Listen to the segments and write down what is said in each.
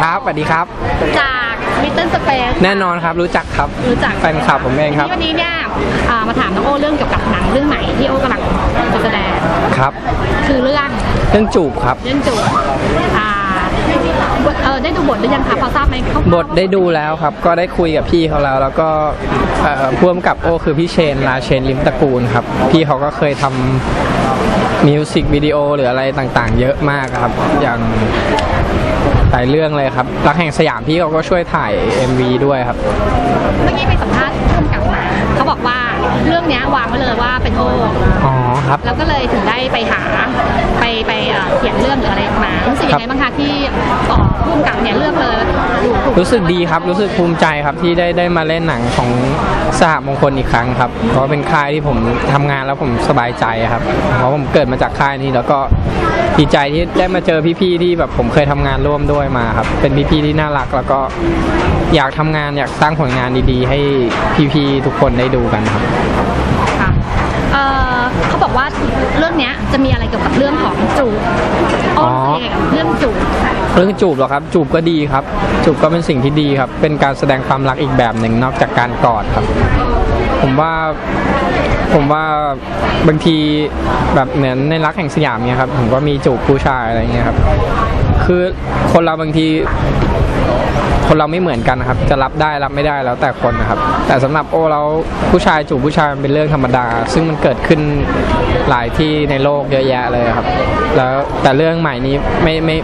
ครับสวัสดีครับ จากมิเตอร์สเปซแน่นอนครับรู้จักครับรู้จักแฟนคลับผมเองครับ วันนี้เนี่ยอ่ามาถามน้องโอเรื่องเกี่ยวกับหนังเรื่องใหม่ที่โอกำลังจะแสดงครับ คือเรื่องเรื่องจูบครับ เรื่องจูบอ่าเออได้ดูบทหรือยังคะพอทราบไหมเขาบทได้ดูแล้วครับ ก็ได้คุยกับพี่เขาแล้ว แล้วก็เอ่อพ่วงกับโอคือพี่เชนราเชนลิมตระกูลครับ พี่เขาก็เคยทำมิวสิกวิดีโอหรืออะไรต่างๆ เยอะมากครับ อย่าง หลายเรื่องเลยครับรักแห่งสยามพี่เขาก็ช่วยถ่าย MV ด้วยครับ เมื่อกี้ไปสัมภาษณ์ผู้กำกับมาเขาบอกว่าเรื่องเนี้ยวางไว้เลยว่าเป็นโออ๋อครับ แล้วก็เลยถึงได้ไปหาไปไปเอ่อเขียนเรื่องหรืออะไรมารู้สึกยังไงบ้างคะที่ต่อผู้กำกับเนี่ยเลือกเลยถูกรู้สึกดีครับ รู้สึกภูมิใจครับที่ได้ได้มาเล่นหนังของสหมงคลอีกครั้งครับ เพราะเป็นค่ายที่ผมทำงานแล้วผมสบายใจครับ เพราะผมเกิดมาจากค่ายนี้แล้วก็ ดีใจที่ได้มาเจอพี่ๆที่แบบผมเคยทำงานร่วมด้วยมาครับ เป็นพี่ๆที่น่ารักแล้วก็อยากทำงานอยากสร้างผลงานดีๆ ให้พี่ๆทุกคนได้ดูกันครับค่ะเอ่อเขาบอกว่าเรื่องเนี้ยจะมีอะไรเกี่ยวกับเรื่องของจูบโอ้อ๋อเกี่ยวกับเรื่องจูบเรื่องจูบเหรอครับ จูบก็ดีครับ จูบก็เป็นสิ่งที่ดีครับ เป็นการแสดงความรักอีกแบบหนึ่งนอกจากการกอดครับ ผมว่าผมว่าบางทีแบบเหมือนในรักแห่งสยามเนี่ยครับ ผมก็มีจูบผู้ชายอะไรเงี้ยครับ คือคนเราบางทีคนเราไม่เหมือนกันนะครับ จะรับได้รับไม่ได้แล้วแต่คนนะครับ แต่สำหรับโอเราผู้ชายจูบผู้ชายมันเป็นเรื่องธรรมดา ซึ่งมันเกิดขึ้นหลายที่ในโลกเยอะแยะเลยครับ แล้วแต่เรื่องใหม่นี้ไม่ไม่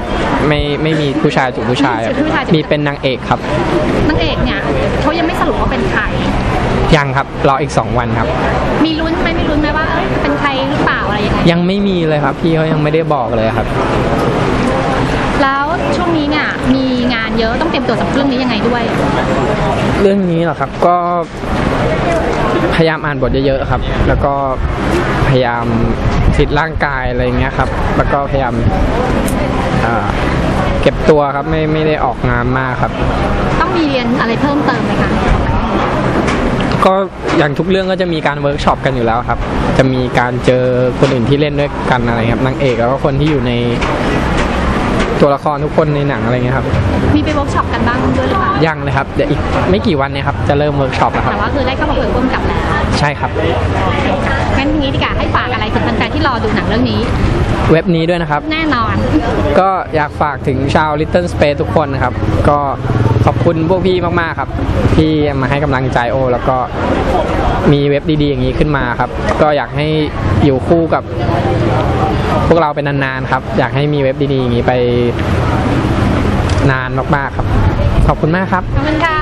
ไม่ไม่มีผู้ชายจูบผู้ชายครับมีเป็นนางเอกครับนางเอกเนี่ยเขายังไม่สรุปว่าเป็นใคร ยังครับรออีก 2 วันครับ มีลุ้นไหมมีลุ้นไหมว่าเอ้ยเป็นใครหรือเปล่าอะไรยังไงยังไม่มีเลยครับ พี่เขายังไม่ได้บอกเลยครับ แล้วช่วงนี้เนี่ยมีงานเยอะต้องเตรียมตัวสำหรับเรื่องนี้ยังไงด้วยเรื่องนี้เหรอครับก็พยายามอ่านบทเยอะๆครับ แล้วก็พยายามฟิตร่างกายอะไรอย่างเงี้ยครับ แล้วก็พยายามอ่าเก็บตัวครับไม่ไม่ได้ออกงานมากครับ ต้องมีเรียนอะไรเพิ่มเติมไหมคะ ก็อย่างทุกเรื่องก็จะมีการเวิร์กช็อปกันอยู่แล้วครับ จะมีการเจอคนอื่นที่เล่นด้วยกันอะไรครับนางเอกแล้วก็คนที่อยู่ใน ตัวละครทุกคนในหนังอะไรเงี้ยครับ มีไปเวิร์กช็อปกันบ้างด้วยหรือเปล่ายังเลยครับเดี๋ยวอีกไม่กี่วันเนี่ยครับจะเริ่มเวิร์กช็อปแล้วคแต่รับว่าคือได้เข้ามาเผยร่วมกับแล้วใช่ครับงั้นทีนี้ดีกว่าให้ฝากอะไรถึงแฟนๆที่รอดูหนังเรื่องนี้ เว็บนี้ด้วยนะครับ แน่นอน ก็อยากฝากถึงชาว Little Space ทุกคนนะครับ ก็ขอบคุณพวกพี่มากๆครับ ที่มาให้กำลังใจโอ แล้วก็มีเว็บดีๆอย่างนี้ขึ้นมาครับ ก็อยากให้อยู่คู่กับ พวกเราเป็นนานๆครับ อยากให้มีเว็บดีๆอย่างนี้ไปนานมากๆครับ ขอบคุณมากครับ ขอบคุณค่ะ